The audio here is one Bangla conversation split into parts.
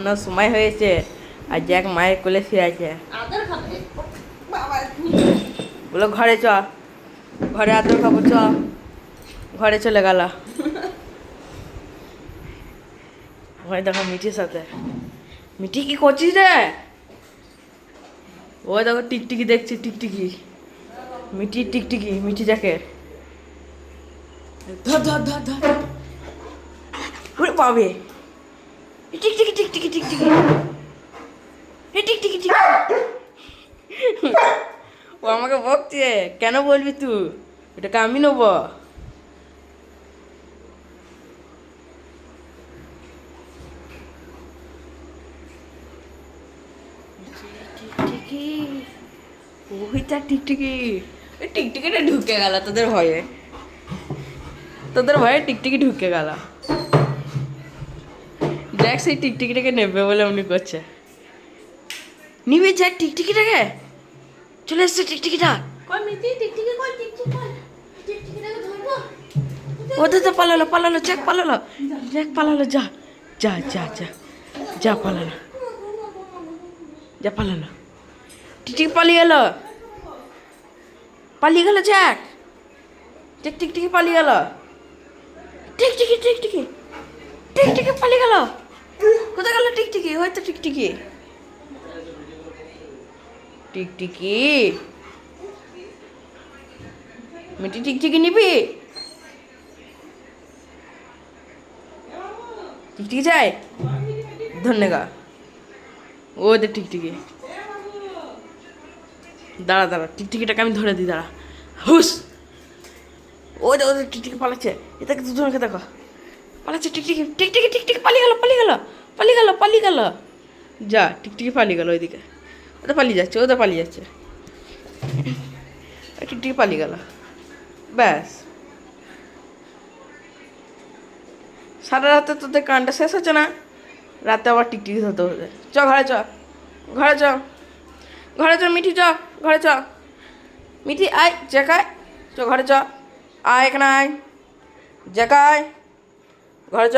ঘুমানোর সময় হয়েছে আর জ্যাক মায়ের কোলে শুয়ে আছে। বলো ঘরে চ। ঘরে আদর খাব চ। ঘরে চলে গেল। ঘরে দেখো মিঠির সাথে। মিঠি কি করছিস রে? ও দেখো টিকটিকি দেখছি টিকটিকি। মিঠি টিকটিকি মিঠি যাকে। ধর ধর ধর ধর। ওরে পাবে এ টিকটিকি টিকটিকি টিকটিকি এ টিকটিকি টিকটিকি ও আমাকে বকছে। কেন বলবি তুই? এটাকে আমি নেব। ওইটা টিকটিকি। টিকটিকিটা ঢুকে গেল তোদের ভয়ে। তোদের ভয়ে টিকটিকি ঢুকে গেল। দেখ সেই টিকটিকিটাকে নেবে বলে উনি করছে। নিবি যাক টিকটিকিটাকে? চলে এসছে টিকটিকিটা। ওদের তো পালালো পালালো যাক পালালো। যাক পালালো যা যা যা যা যা পালালো। যা পালালো। টিকটিকি পালিয়ে গেল পালিয়ে গেল যাক টিক টিকটিকি পালিয়ে গেল। টিকটিকি টিকটিকি। টিকটিকি পালিয়ে গেল। টিকটিকি, হয়তো টিকটিকি। টিকটিকি? মিটি, টিকটিকি নিবি? টিকটিকি চাই? ধন্যবাদ ও দে টিকটিকি। দাঁড়া দাঁড়া, টিকটিকিটাকে আমি ধরে দিই, দাঁড়া। হুস! ও দে ওদের টিকটিকি পালাচ্ছে। এটাকে দুজনকে দেখো। পালাচ্ছে টিকটিকি। টিকটিকি টিকটিকি, পালিয়ে গেল পালিয়ে গেল। পালিয়ে গেল পালিয়ে গেল যা টিকটিকি পালিয়ে গেল ওইদিকে। ওটা পালিয়ে যাচ্ছে ওটা পালিয়ে যাচ্ছে। টিকটিকি পালিয়ে গেল ব্যাস। সারা রাতে তোদের কানটা শেষ হচ্ছে না? রাতে আবার টিকটিকি ধরতে হবে। চ, ঘরে চ ঘরে চ ঘরে চ, মিঠি চ, ঘরে চ। মিঠি, আয় জেকায় চ, ঘরে চ। আয়, এখানে আয়। জেকায় ঘরে চ,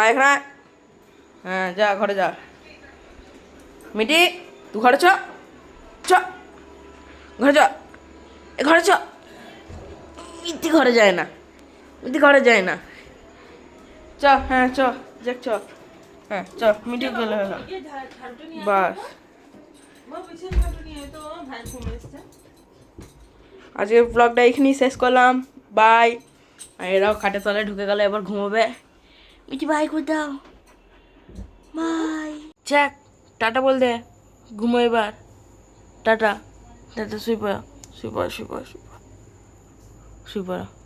আয়, এখানে আয়। হ্যাঁ যা ঘরে যা। মিঠি তুই ঘরে চ। চ। ঘরে চ। এ ঘরে চ। মিঠি ঘরে যায় না। মিঠি ঘরে যায় না। চ হ্যাঁ চ যাক চ। হ্যাঁ চ মিঠি গেলে হলো। বাস। তো আজকের ব্লগটা এখানেই শেষ করলাম। বাই আর এরাও খাটে তলায় ঢুকে গেল এবার ঘুমোবে। মিটি বাই করে দাও বাই। যাক, টাটা বল দে। ঘুমো এবার। টাটা। টাটা, শুয়ে পড়া। শুয়ে পড়া শুয়ে পড়া শুয়ে পড়া। শুয়ে পড়ো।